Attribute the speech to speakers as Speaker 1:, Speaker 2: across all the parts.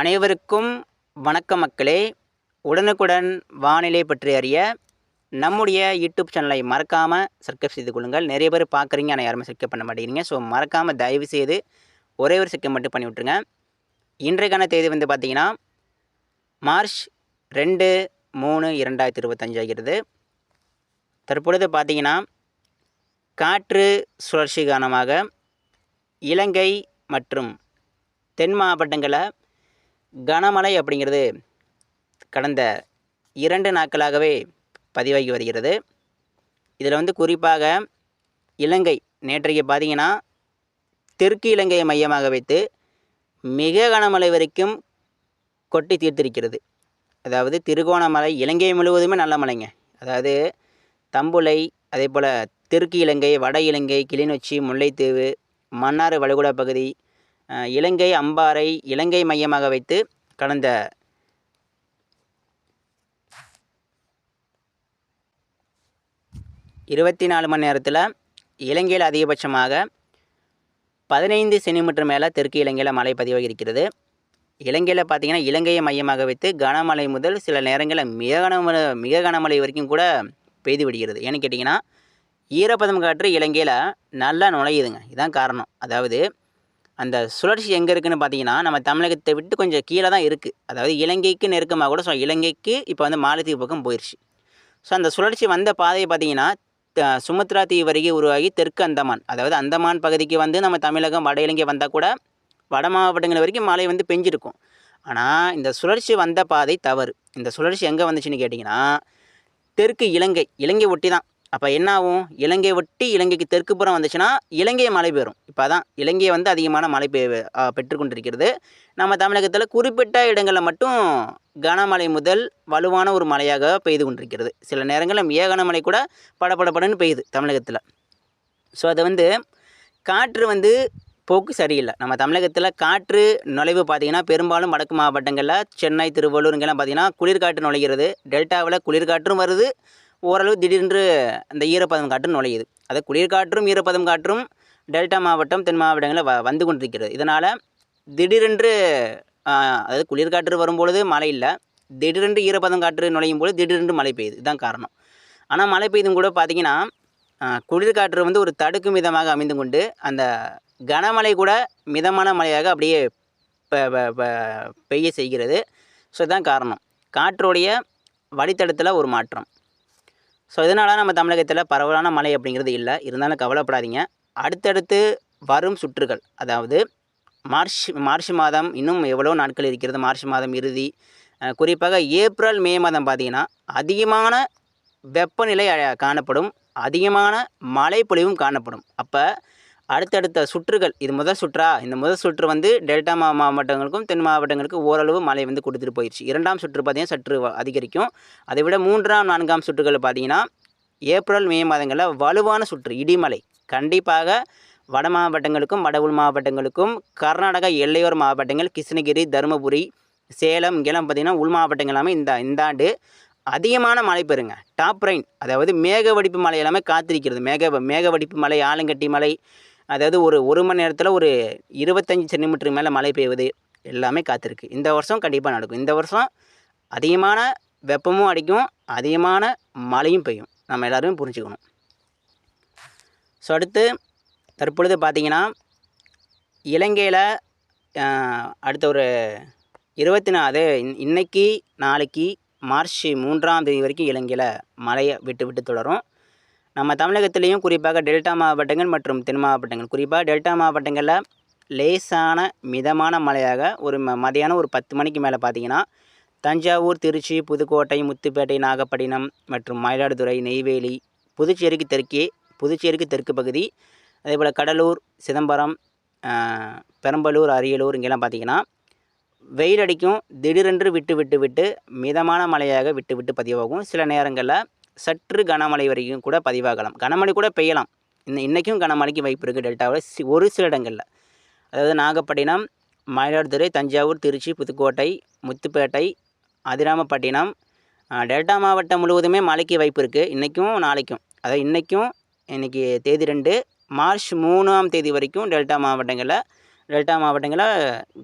Speaker 1: அனைவருக்கும் வணக்க மக்களே. உடனுக்குடன் வானிலை பற்றி அறிய நம்முடைய யூடியூப் சேனலை மறக்காமல் சப்ஸ்கிரைப் செய்து கொள்ளுங்கள். நிறைய பேர் பார்க்குறீங்க ஆனால் யாருமே சப்ஸ்கிரைப் பண்ண மாட்டேங்கிறீங்க. ஸோ மறக்காமல் தயவு செய்து ஒரே ஒரு சப்ஸ்கிரைப் மட்டும் பண்ணி விட்ருங்க இன்றைக்கான தேதி வந்து பார்த்திங்கன்னா மார்ச் ரெண்டு மூணு இரண்டாயிரத்தி இருபத்தஞ்சு ஆகிறது. தற்பொழுது பார்த்தீங்கன்னா காற்று சுழற்சி காரணமாக இலங்கை மற்றும் தென் மாவட்டங்களை கனமழை அப்படிங்கிறது கடந்த இரண்டு நாட்களாகவே பதிவாகி வருகிறது. இதில் வந்து குறிப்பாக இலங்கை நேற்றைக்கு பார்த்தீங்கன்னா தெற்கு இலங்கையை மையமாக வைத்து மிக கனமழை வரைக்கும் கொட்டி தீர்த்திருக்கிறது. அதாவது திருகோணமலை இலங்கை முழுவதுமே நல்ல மலைங்க அதாவது தம்புளை அதே போல் தெற்கு இலங்கை வட இலங்கை கிளிநொச்சி முல்லைத்தீவு மன்னார் வளைகுடா பகுதி இலங்கை அம்பாறை இலங்கை மையமாக வைத்து கடந்த இருபத்தி நாலு மணி நேரத்தில் இலங்கையில் அதிகபட்சமாக பதினைந்து சென்டிமீட்டர் மேலே தெற்கு இலங்கையில் மழை பதிவாகி இருக்கிறது இலங்கையில் பார்த்திங்கன்னா இலங்கையை மையமாக வைத்து கனமழை முதல் சில நேரங்களில் மிக கனமழை மிக கனமழை வரைக்கும் கூட பெய்து விடுகிறது. ஏன்னு கேட்டிங்கன்னா ஈரப்பதம் காற்று இலங்கையில் நல்லா நுழையுதுங்க. இதுதான் காரணம். அதாவது அந்த சுழற்சி எங்கே இருக்குன்னு பார்த்தீங்கன்னா நம்ம தமிழகத்தை விட்டு கொஞ்சம் கீழே தான் இருக்குது அதாவது இலங்கைக்கு நெருக்கமாக கூட ஸோ இலங்கைக்கு இப்போ வந்து மாலத்தீவு பக்கம் போயிடுச்சு ஸோ அந்த சுழற்சி வந்த பாதையை பார்த்தீங்கன்னா த- சுமத்ரா தீவு வரைக்கும் உருவாகி தெற்கு அந்தமான். அதாவது அந்தமான் பகுதிக்கு வந்து நம்ம தமிழகம் வட இலங்கை வந்தால் கூட வட மாவட்டங்கள் வரைக்கும் மழை வந்து பெஞ்சிருக்கும். ஆனால் இந்த சுழற்சி வந்த பாதை தவறு. இந்த சுழற்சி எங்கே வந்துச்சுன்னு கேட்டிங்கன்னா தெற்கு இலங்கை இலங்கை ஒட்டி தான் அப்போ என்ன ஆகும் இலங்கை ஒட்டி இலங்கைக்கு தெற்கு புறம் வந்துச்சுன்னா இலங்கை மழை பெறும் இப்போ தான் இலங்கையை வந்து அதிகமான மழை பெ பெற்றுக்கொண்டிருக்கிறது. நம்ம தமிழகத்தில் குறிப்பிட்ட இடங்களில் மட்டும் கனமழை முதல் வலுவான ஒரு மழையாக பெய்து கொண்டிருக்கிறது. சில நேரங்களில் மிக கூட படபடபடன்னு பெய்யுது தமிழகத்தில். ஸோ அது வந்து காற்று வந்து போக்கு சரியில்லை. நம்ம தமிழகத்தில் காற்று நுழைவு பார்த்திங்கன்னா பெரும்பாலும் வடக்கு மாவட்டங்களில் சென்னை திருவள்ளூர் இங்கெல்லாம் பார்த்திங்கன்னா குளிர்காற்று நுழைகிறது. டெல்டாவில் குளிர்காற்றும் வருது. ஓரளவு திடீரென்று அந்த ஈரப்பதம் காற்று நுழையுது. அது குளிர்காற்றும் ஈரப்பதம் காற்றும் டெல்டா மாவட்டம் தென் மாவட்டங்களில் வ வந்து கொண்டிருக்கிறது. இதனால் திடீரென்று அதாவது குளிர்காற்று வரும்பொழுது மழை இல்லை. திடீரென்று ஈரப்பதம் காற்று நுழையும் போது திடீரென்று மழை பெய்யுது. இதுதான் காரணம். ஆனால் மழை பெய்தும் கூட பார்த்திங்கன்னா குளிர்காற்று வந்து ஒரு தடுக்கும் விதமாக அமைந்து கொண்டு அந்த கனமழை கூட மிதமான மழையாக அப்படியே ப- ப- ப- பெய்ய செய்கிறது. ஸோ இதுதான் காரணம். காற்றுடைய வழித்தடத்தில் ஒரு மாற்றம். ஸோ இதனால் நம்ம தமிழகத்தில் பரவலான மழை அப்படிங்கிறது இல்லை. இருந்தாலும் கவலைப்படாதீங்க. அடுத்தடுத்து வரும் சுற்றுகள் அதாவது மார்ச் மார்ச் மாதம் இன்னும் எவ்வளோ நாட்கள் இருக்கிறது? மார்ச் மாதம் இறுதி. குறிப்பாக ஏப்ரல் மே மாதம் பார்த்திங்கன்னா அதிகமான வெப்பநிலை காணப்படும். அதிகமான மழை பொழிவும் காணப்படும். அப்போ அடுத்தடுத்த சுற்றுகள் இது முதல் சுற்றா? இந்த முதல் சுற்று வந்து டெல்டா மா மாவட்டங்களுக்கும் தென் மாவட்டங்களுக்கும் ஓரளவு மழை வந்து கொடுத்துட்டு போயிடுச்சு இரண்டாம் சுற்று பார்த்திங்கன்னா சற்று அதிகரிக்கும். அதை விட மூன்றாம் நான்காம் சுற்றுகள் பார்த்திங்கன்னா ஏப்ரல் மே மாதங்களில் வலுவான சுற்று இடிமலை. கண்டிப்பாக வட மாவட்டங்களுக்கும் வட உள் மாவட்டங்களுக்கும் கர்நாடகா எல்லையோர மாவட்டங்கள் கிருஷ்ணகிரி தருமபுரி சேலம் இங்கெல்லாம் பார்த்திங்கன்னா உள் மாவட்டங்கள் எல்லாமே இந்த இந்த ஆண்டு அதிகமான மழை பெறுங்க. டாப் ரெயின் அதாவது மேக வடிப்பு மழை எல்லாமே காத்திருக்கிறது. மேக மேக வடிப்பு மழை ஆலங்கட்டி மலை அதாவது ஒரு ஒரு மணி நேரத்தில் ஒரு இருபத்தஞ்சி சென்டிமீட்டருக்கு மேலே மழை பெய்வது எல்லாமே காத்திருக்கு. இந்த வருஷம் கண்டிப்பாக நடக்கும். இந்த வருஷம் அதிகமான வெப்பமும் அடிக்கும் அதிகமான மழையும் பெய்யும். நம்ம எல்லோருமே புரிஞ்சுக்கணும். ஸோ அடுத்து தற்பொழுது பார்த்தீங்கன்னா இலங்கையில் அடுத்த ஒரு இருபத்தி நாலு இன்னைக்கு நாளைக்கு மார்ச் மூன்றாம் தேதி வரைக்கும் இலங்கையில் மழையை விட்டு விட்டு தொடரும். நம்ம தமிழகத்திலையும் குறிப்பாக டெல்டா மாவட்டங்கள் மற்றும் தென் மாவட்டங்கள். குறிப்பாக டெல்டா மாவட்டங்களில் லேசான மிதமான மழையாக ஒரு ம மதியானம் ஒரு பத்து மணிக்கு மேலே பார்த்தீங்கன்னா தஞ்சாவூர் திருச்சி புதுக்கோட்டை முத்துப்பேட்டை நாகப்பட்டினம் மற்றும் மயிலாடுதுறை நெய்வேலி புதுச்சேரிக்கு தெற்கே புதுச்சேரிக்கு தெற்கு பகுதி அதேபோல் கடலூர் சிதம்பரம் பெரம்பலூர் அரியலூர் இங்கெல்லாம் பார்த்தீங்கன்னா வெயில் அடிக்கும் திடீரென்று விட்டு விட்டு விட்டு மிதமான மழையாக விட்டு விட்டு பதிவாகும். சில நேரங்களில் சற்று கனமழை வரைக்கும் கூட பதிவாகலாம். கனமழை கூட பெய்யலாம். இன்னும் இன்றைக்கும் கனமழைக்கு வாய்ப்பு இருக்குது டெல்டாவில் சி ஒரு சில இடங்களில். அதாவது நாகப்பட்டினம் மயிலாடுதுறை தஞ்சாவூர் திருச்சி புதுக்கோட்டை முத்துப்பேட்டை அதிராமப்பட்டினம் டெல்டா மாவட்டம் முழுவதுமே மழைக்கு வாய்ப்பு இருக்குது இன்றைக்கும் நாளைக்கும். அதாவது இன்றைக்கும் இன்றைக்கி தேதி ரெண்டு மார்ச் மூணாம் தேதி வரைக்கும் டெல்டா மாவட்டங்களில் டெல்டா மாவட்டங்களில்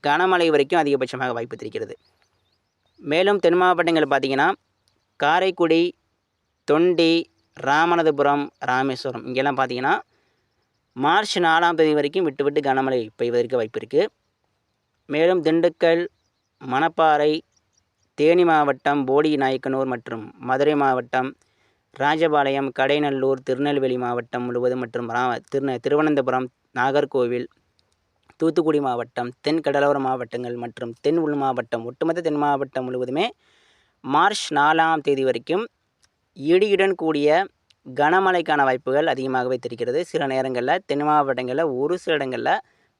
Speaker 1: கனமழை வரைக்கும் அதிகபட்சமாக வாய்ப்பு தெரிகிறது. மேலும் தென் மாவட்டங்கள் பார்த்திங்கன்னா காரைக்குடி தொண்டி ராமநாதபுரம் ராமேஸ்வரம். இங்கெல்லாம் பார்த்தீங்கன்னா மார்ச் நாலாம் தேதி வரைக்கும் விட்டு விட்டு கனமழை பெய்வதற்கு வாய்ப்பு இருக்குது மேலும் திண்டுக்கல் மணப்பாறை தேனி மாவட்டம் போடி நாயக்கனூர் மற்றும் மதுரை மாவட்டம் ராஜபாளையம் கடைநல்லூர் திருநெல்வேலி மாவட்டம் முழுவதும் மற்றும் ரா திருந திருவனந்தபுரம் நாகர்கோவில் தூத்துக்குடி மாவட்டம் தென் கடலோர மாவட்டங்கள் மற்றும் தென் உள் மாவட்டம் ஒட்டுமொத்த தென் மாவட்டம் முழுவதுமே மார்ச் நாலாம் தேதி வரைக்கும் இடியுடன் கூடிய கனமழைக்கான வாய்ப்புகள் அதிகமாகவே தெரிகிறது. சில நேரங்களில் தென் மாவட்டங்களில் ஒரு சில இடங்களில்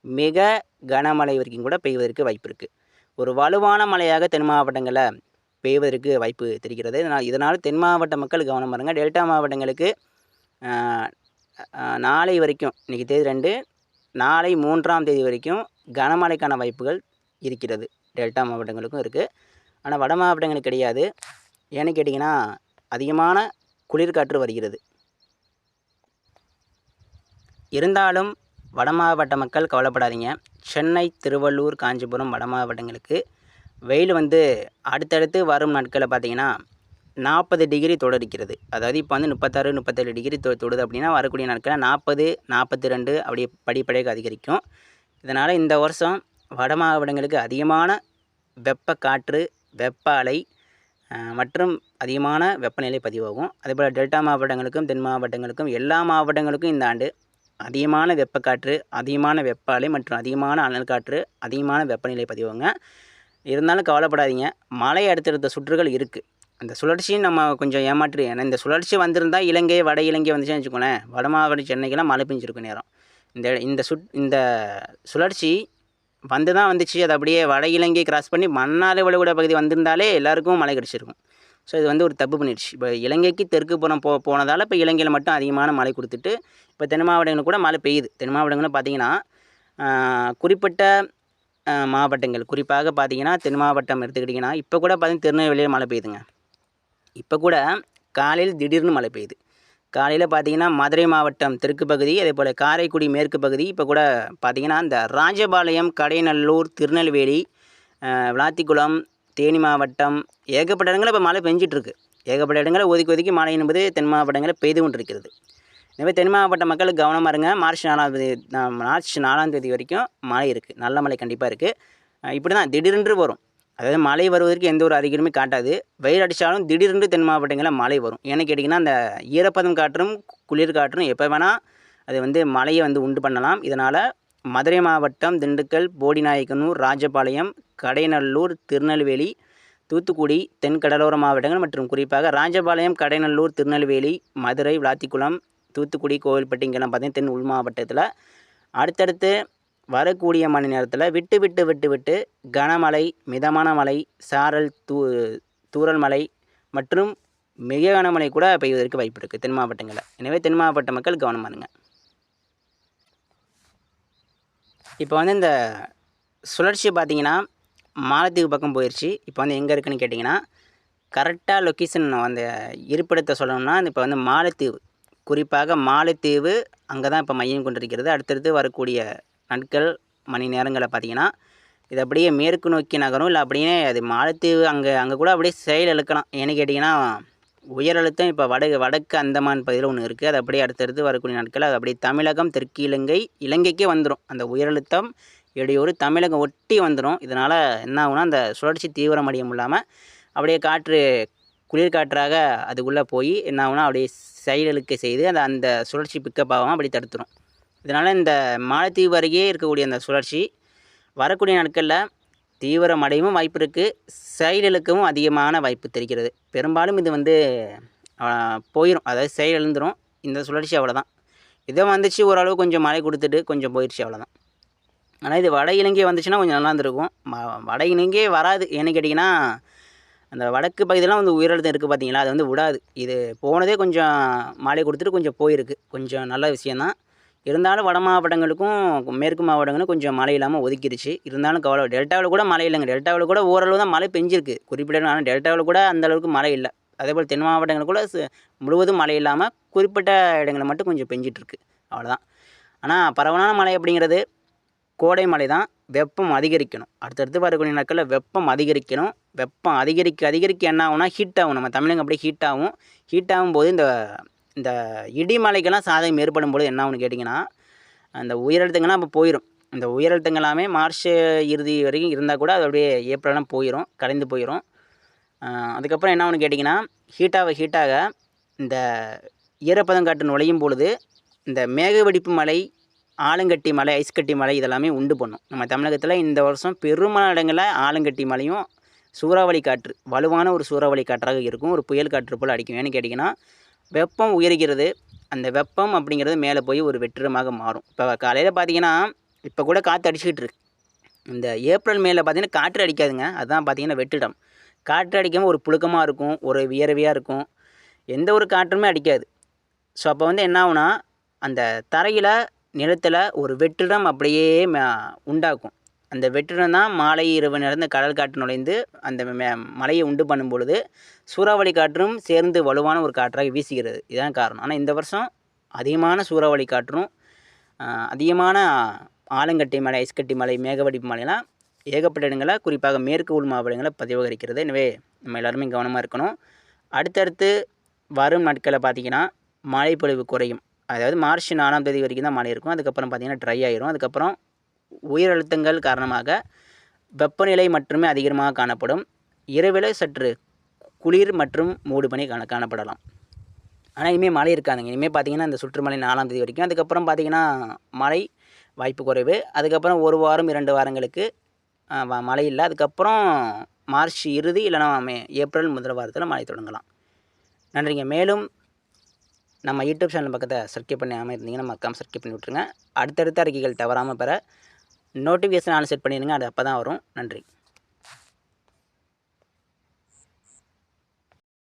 Speaker 1: மிக கனமழை வரைக்கும் கூட பெய்வதற்கு வாய்ப்பு இருக்குது ஒரு வலுவான மழையாக தென் மாவட்டங்களில் பெய்வதற்கு வாய்ப்பு தெரிகிறது. இதனால் இதனால் தென் மாவட்ட மக்கள் கவனம் பாருங்க. டெல்டா மாவட்டங்களுக்கு நாளை வரைக்கும் இன்றைக்கி தேதி ரெண்டு நாளை மூன்றாம் தேதி வரைக்கும் கனமழைக்கான வாய்ப்புகள் இருக்கிறது. டெல்டா மாவட்டங்களுக்கும் இருக்குது ஆனால் வட மாவட்டங்களுக்கு கிடையாது. ஏன்னு கேட்டிங்கன்னா அதிகமான குளிர்காற்று வருகிறது. இருந்தாலும் வட மாவட்ட மக்கள் கவலைப்படாதீங்க. சென்னை திருவள்ளூர் காஞ்சிபுரம் வட மாவட்டங்களுக்கு வெயில் வந்து அடுத்தடுத்து வரும் நாட்களில் பார்த்தீங்கன்னா நாற்பது டிகிரி தொடர்கிறது அதாவது இப்போ வந்து முப்பத்தாறு முப்பத்தேழு டிகிரி தொ தொடுது அப்படின்னா வரக்கூடிய நாட்களில் நாற்பது நாற்பத்தி ரெண்டு அப்படி படிப்படியாக அதிகரிக்கும். இதனால் இந்த வருஷம் வட மாவட்டங்களுக்கு அதிகமான வெப்ப காற்று வெப்ப அலை மற்றும் அதிகமான வெப்பநிலை பதிவாகும். அதேபோல் டெல்டா மாவட்டங்களுக்கும் தென் மாவட்டங்களுக்கும் எல்லா மாவட்டங்களுக்கும் இந்த ஆண்டு அதிகமான வெப்பக்காற்று அதிகமான வெப்ப அலை மற்றும் அதிகமான அனல் காற்று அதிகமான வெப்பநிலை பதிவாங்க. இருந்தாலும் கவலைப்படாதீங்க. மழை அடுத்தடுத்த சுற்றுகள் இருக்குது அந்த சுழற்சியும் நம்ம கொஞ்சம் ஏமாற்று ஏன்னா இந்த சுழற்சி வந்திருந்தால் இலங்கை வட இலங்கை வந்துச்சுன்னு வச்சுக்கோங்களேன். வட மாவட்ட சென்னைக்கெல்லாம் மழை பெஞ்சிருக்கும் நேரம். இந்த இந்த சுட் இந்த சுழற்சி வந்து தான் வந்துச்சு. அது அப்படியே வட இலங்கை கிராஸ் பண்ணி மன்னார் வளைகுடா பகுதி வந்திருந்தாலே எல்லாருக்கும் மழை கிடச்சிருக்கும். ஸோ இது வந்து ஒரு தப்பு பண்ணிடுச்சு. இப்போ இலங்கைக்கு தெற்கு புறம் போ போனதால் இப்போ இலங்கையில் மட்டும் அதிகமான மழை கொடுத்துட்டு இப்போ தென் மாவட்டங்களுக்கு கூட மழை பெய்யுது. தென் மாவட்டங்களில் பார்த்தீங்கன்னா குறிப்பிட்ட மாவட்டங்கள். குறிப்பாக பார்த்தீங்கன்னா தென் மாவட்டம் எடுத்துக்கிட்டிங்கன்னா இப்போ கூட பார்த்தீங்கன்னா திருநெல்வேலியில் மழை பெய்யுதுங்க. இப்போ கூட காலையில் திடீர்னு மழை பெய்யுது. காலையில் பார்த்தீங்கன்னா மதுரை மாவட்டம் தெற்கு பகுதி அதே போல் காரைக்குடி மேற்கு பகுதி. இப்போ கூட பார்த்தீங்கன்னா இந்த ராஜபாளையம் கடைநல்லூர் திருநெல்வேலி விளாத்திக்குளம் தேனி மாவட்டம் ஏகப்பட்ட இடங்களில் இப்போ மழை பெஞ்சிட்ருக்கு. ஏகப்பட்ட இடங்களில் ஒதுக்கி ஒதுக்கி மழை என்பது தென் மாவட்டங்களில் பெய்து கொண்டிருக்கிறது. எனவே தென் மாவட்ட மக்களுக்கு கவனமாக இருங்க. மார்ச் நாலாம் தேதி மார்ச் நாலாம் தேதி வரைக்கும் மழை இருக்குது நல்ல மழை கண்டிப்பாக இருக்குது இப்படி தான் திடீரென்று வரும். அதாவது மழை வருவதற்கு எந்த ஒரு அறிகுறியுமே காட்டாது. வெயில் அடித்தாலும் திடீரென்று தென் மாவட்டங்களில் மழை வரும். ஏன்னு கேட்டிங்கன்னா அந்த ஈரப்பதம் காற்றும் குளிர் காற்றும் எப்போ வேணால் அது வந்து மழையை வந்து உண்டு பண்ணலாம். இதனால் மதுரை மாவட்டம் திண்டுக்கல் போடிநாயக்கனூர் ராஜபாளையம் கடைநல்லூர் திருநெல்வேலி தூத்துக்குடி தென் கடலோர மாவட்டங்கள் மற்றும் குறிப்பாக ராஜபாளையம் கடைநல்லூர் திருநெல்வேலி மதுரை விளாத்திக்குளம் தூத்துக்குடி கோவில்பட்டிங்கெல்லாம் பார்த்தீங்கன்னா தென் உள் மாவட்டத்தில். அடுத்தடுத்து வரக்கூடிய மணி நேரத்தில் விட்டு விட்டு விட்டு விட்டு கனமழை மிதமான மழை சாரல் தூ தூரல் மழை மற்றும் மிக கனமழை கூட பெய்வதற்கு வாய்ப்பு இருக்குது தென் மாவட்டங்களில். எனவே தென் மாவட்ட மக்கள் கவனமாக இருங்க. இப்போ வந்து இந்த சுழற்சி பார்த்திங்கன்னா மாலத்தீவு பக்கம் போயிடுச்சு இப்போ வந்து எங்கே இருக்குன்னு கேட்டிங்கன்னா கரெக்டாக லொக்கேஷன் அந்த இருப்பிடத்தை சொல்லணும்னா இப்போ வந்து மாலத்தீவு. குறிப்பாக மாலத்தீவு அங்கே தான் இப்போ மையம் கொண்டிருக்கிறது. அடுத்தடுத்து வரக்கூடிய நாட்கள் மணி நேரங்களை பார்த்தீங்கன்னா இது அப்படியே மேற்கு நோக்கி நகரும். இல்லை அப்படியே அது மாலத்தீவு அங்கே அங்கே கூட அப்படியே செயல் இழுக்கலாம். ஏன்னு கேட்டிங்கன்னா உயர் அழுத்தம் இப்போ வட வடக்கு அந்தமான் பகுதியில் ஒன்று இருக்குது அது அப்படியே அடுத்தடுத்து வரக்கூடிய நாட்கள் அது அப்படியே தமிழகம் தெற்கு இலங்கை இலங்கைக்கே வந்துடும் அந்த உயர் அழுத்தம் இடையூறு தமிழகம் ஒட்டி வந்துடும் இதனால் என்ன ஆகுனா அந்த சுழற்சி தீவிரமடையும் இல்லாமல் அப்படியே காற்று குளிர்காற்றாக அதுக்குள்ளே போய் என்ன ஆகுனா அப்படியே செயலிழுக்க செய்து அந்த அந்த சுழற்சி பிக்கப் ஆகாமல் அப்படி தடுத்துரும். இதனால் இந்த மாலத்தீவு அருகே இருக்கக்கூடிய அந்த சுழற்சி வரக்கூடிய நாட்களில் தீவிரமடையவும் வாய்ப்பு இருக்குது செயலிழக்கவும் அதிகமான வாய்ப்பு தெரிகிறது. பெரும்பாலும் இது வந்து போயிடும் அதாவது செயலிழந்துடும் இந்த சுழற்சி அவ்வளோதான் இதோ வந்துச்சு ஓரளவு கொஞ்சம் மழை கொடுத்துட்டு கொஞ்சம் போயிடுச்சு அவ்வளோதான் ஆனால் இது வட இலங்கை வந்துச்சுன்னா கொஞ்சம் நல்லா இருந்திருக்கும். ம- வட இலங்கையே வராது. ஏன்னு கேட்டிங்கன்னா அந்த வடக்கு பகுதியெல்லாம் வந்து உயரழுத்தம் இருக்குது பார்த்தீங்களா அது வந்து விடாது. இது போனதே கொஞ்சம் மழை கொடுத்துட்டு கொஞ்சம் போயிருக்கு. கொஞ்சம் நல்ல விஷயந்தான் இருந்தாலும் வட மாவட்டங்களுக்கும் மேற்கு மாவட்டங்களுக்கும் கொஞ்சம் மழை இல்லாமல் ஒதுக்கிடுச்சு. இருந்தாலும் கவலை டெல்டாவில் கூட மழை இல்லைங்க. டெல்டாவில் கூட ஓரளவு தான் மழை பெஞ்சிருக்கு. குறிப்பிட்ட ஆனால் டெல்டாவில் கூட அந்த அளவுக்கு மழை இல்லை. அதேபோல் தென் மாவட்டங்கள் கூட முழுவதும் மழை இல்லாமல் குறிப்பிட்ட இடங்களில் மட்டும் கொஞ்சம் பெஞ்சிட்ருக்கு. அவ்வளோதான் ஆனால் பரவலான மழை அப்படிங்கிறது கோடை மழை தான். வெப்பம் அதிகரிக்கணும். அடுத்தடுத்து வரக்கூடிய நாட்களில் வெப்பம் அதிகரிக்கணும். வெப்பம் அதிகரிக்க அதிகரிக்க என்ன ஆகும்னா ஹீட் ஆகும். நம்ம தமிழங்க அப்படியே ஹீட் ஆகும். ஹீட் ஆகும்போது இந்த இந்த இடிமலைக்கெல்லாம் சாதகம் ஏற்படும் பொழுது என்ன ஆகும்னு கேட்டிங்கன்னா அந்த உயரழுத்தங்கள்லாம் அப்போ போயிடும் இந்த உயரழுத்தங்கள் எல்லாமே மார்ச் இறுதி வரைக்கும் இருந்தால் கூட அது அப்படியே ஏப்ரல்லாம் போயிடும் கலைந்து போயிடும் அதுக்கப்புறம் என்ன ஒன்று கேட்டிங்கன்னா ஹீட்டாக ஹீட்டாக இந்த ஈரப்பதம் காட்டு நுழையும் பொழுது இந்த மேகவெடிப்பு மலை ஆலங்கட்டி மலை ஐஸ்கட்டி மலை இதெல்லாமே உண்டு பண்ணும். நம்ம தமிழகத்தில் இந்த வருஷம் பெருமான இடங்களில் ஆலங்கட்டி மலையும் சூறாவளி காற்று வலுவான ஒரு சூறாவளி காற்றாக இருக்கும். ஒரு புயல் காற்று போல் அடிக்கும். ஏன்னு கேட்டிங்கன்னா வெப்பம் உயர்கிறது. அந்த வெப்பம் அப்படிங்கிறது மேலே போய் ஒரு வெற்றிடமாக மாறும். இப்போ காலையில் பார்த்தீங்கன்னா இப்போ கூட காற்று அடிச்சுக்கிட்டு இருக்கு. இந்த ஏப்ரல் மேல பார்த்தீங்கன்னா காற்று அடிக்காதுங்க. அதுதான் பார்த்தீங்கன்னா வெற்றிடம். காற்று அடிக்காமல் ஒரு புழுக்கமாக இருக்கும் ஒரு வியர்வையாக இருக்கும். எந்த ஒரு காற்றுமே அடிக்காது. ஸோ அப்போ வந்து என்ன ஆகுனா அந்த தரையில் நிலத்தில் ஒரு வெற்றிடம் அப்படியே ம- உண்டாக்கும் அந்த வெற்றிடம் தான் மாலை இரவு நடந்த கடல் காற்று நுழைந்து அந்த மே- மலையை உண்டு பண்ணும் பொழுது சூறாவளி காற்றும் சேர்ந்து வலுவான ஒரு காற்றாக வீசுகிறது. இதுதான் காரணம். ஆனால் இந்த வருஷம் அதிகமான சூறாவளி காற்றும் அதிகமான ஆலங்கட்டி மலை ஐஸ்கட்டி மலை மேகவடிப்பு மலைலாம் ஏகப்பட்ட இடங்களை குறிப்பாக மேற்கு உள் மாவட்டங்களை பதிவகரிக்கிறது. எனவே நம்ம எல்லாருமே கவனமாக இருக்கணும். அடுத்தடுத்து வரும் நாட்களில் பார்த்தீங்கன்னா மழைப்பொழிவு குறையும். அதாவது மார்ச் நாலாம் தேதி வரைக்கும் தான் மழை இருக்கும். அதுக்கப்புறம் பார்த்திங்கன்னா ட்ரை ஆயிரும். அதுக்கப்புறம் உயர் அழுத்தங்கள் காரணமாக வெப்பநிலை மட்டுமே அதிகமாக காணப்படும். இரவில் சற்று குளிர் மற்றும் மூடுபனி காண காணப்படலாம். ஆனால் இனிமேல் மழை இருக்காதுங்க. இனிமேல் பார்த்தீங்கன்னா இந்த சுற்றுமலை நாலாம் தேதி வரைக்கும். அதுக்கப்புறம் பார்த்தீங்கன்னா மழை வாய்ப்பு குறைவு. அதுக்கப்புறம் ஒரு வாரம் இரண்டு வாரங்களுக்கு மழை இல்லை. அதுக்கப்புறம் மார்ச் இறுதி இல்லைனா மே ஏப்ரல் முதல் வாரத்தில் மழை தொடங்கலாம். நன்றிங்க. மேலும் நம்ம யூடியூப் சேனல் பக்கத்தை சப்ஸ்கிரைப் பண்ணாமல் இருந்தீங்கன்னா மறக்காம சப்ஸ்கிரைப் பண்ணி விட்ருங்க அடுத்தடுத்த அறிக்கைகள் தவறாமல் பெற நோட்டிஃபிகேஷன் ஆன் செட் பண்ணிடுங்க. அது அப்போ தான் வரும். நன்றி.